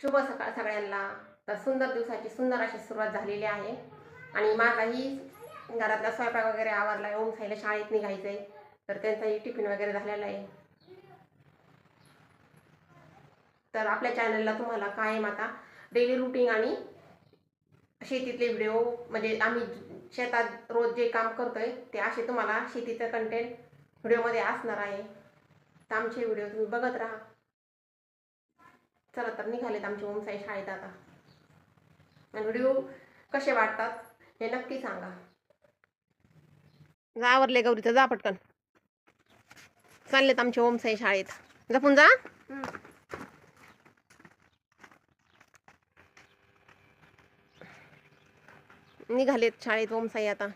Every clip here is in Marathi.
शुभ सकाळ सगळ्यांना. तर सुंदर दिवसाची सुंदर अशी सुरुवात झालेली आहे. आणि माझाही घरातला स्वयंपाक वगैरे आवरला आहे. ओम साईला शाळेत निघायचं आहे तर त्यांचाही टिफिन वगैरे झालेला आहे. तर आपल्या चॅनलला तुम्हाला कायम आता डेली रुटीन आणि शेतीतले व्हिडिओ म्हणजे आम्ही शेतात रोज जे काम करतोय ते असे तुम्हाला शेतीचं कंटेंट व्हिडिओमध्ये असणार आहे. तर आमचे व्हिडिओ तुम्ही बघत राहा. चला तर निघालेत आमचे ओमसाई शाळेत आता. व्हिडिओ कसे वाटतात हे नक्की सांगा. जा आवरले गौरीचं जा पटकन. चाललेत आमचे ओमसाई शाळेत. जपून जा. निघालेत शाळेत ओमसाई आता.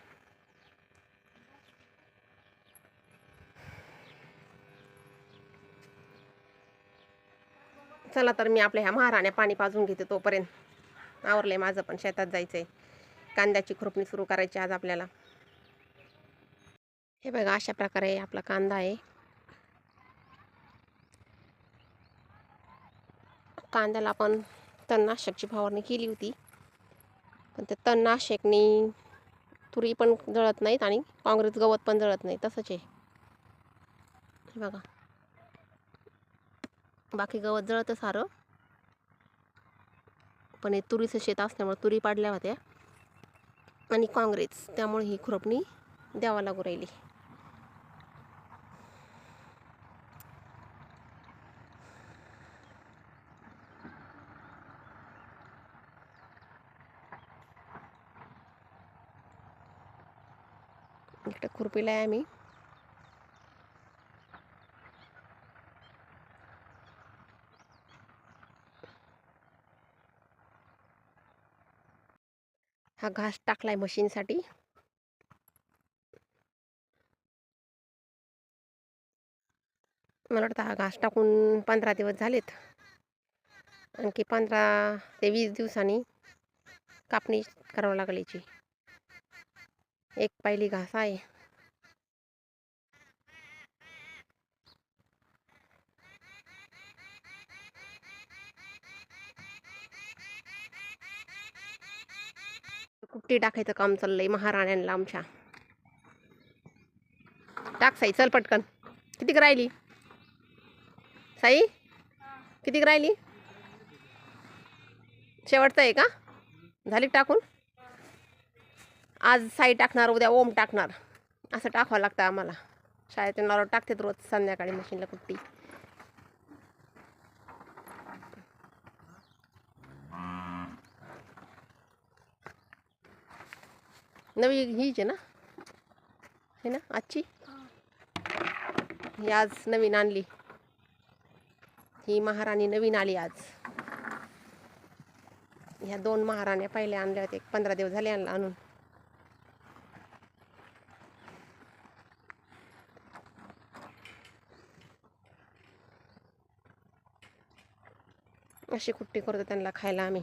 चला तर मी आपल्या ह्या महाराण्या पाणी पाजून घेते तोपर्यंत. आवरलंय माझं पण शेतात जायचंय. कांद्याची खुरपणी सुरू करायची आज आपल्याला. हे बघा अशा प्रकारे आपला कांदा आहे. कांद्याला आपण तणनाशकची फवारणी केली होती. पण ते तणनाशकनी तुरी पण जळत नाहीत आणि काँग्रेस गवत पण जळत नाही. तसंच आहे. हे बघा. बाकी गवत जळतं सारं. पण हे तुरीचं शेत असल्यामुळे तुरी पाडल्या होत्या. आणि काँग्रेस त्यामुळे ही खुरपणी द्यावा लागू राहिली. इकडे खुरपीला आहे आम्ही. हा घास टाकलाय मशीनसाठी. मला वाटतं हा घास टाकून पंधरा दिवस झालेत. आणखी पंधरा ते वीस दिवसांनी कापणी करावं लागल्याची एक पायली घास आहे. कुट्टी टाकायचं काम चाललंय महाराण्यांना आमच्या. टाक साई चल पटकन. कितीक राहिली? साई कितीक राहिली? शेवटचं आहे का? झाली टाकून? आज साई टाकणार उद्या ओम टाकणार. असं टाकावं लागतं आम्हाला. शाळेतून लावलं टाकतात रोज संध्याकाळी मशीनला कुट्टी. नवी हीच आहे ना? हे ना आजची? ही आज नवीन आणली. ही महाराणी नवीन आली आज. ह्या दोन महाराण्या पहिल्या आणल्या होत्या. एक पंधरा दिवस झाले आणला आणून. अशी कुट्टी करतो त्यांना खायला आम्ही.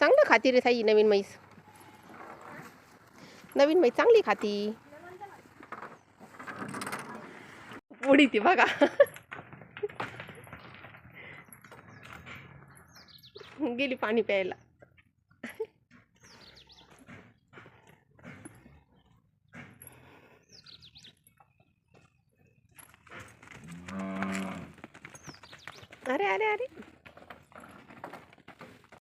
चांगलं खाती रे साई नवीन म्हैस. नवीन म्हैस चांगली खाती. उडी ती बघा. गेली पाणी प्यायला. अरे अरे अरे.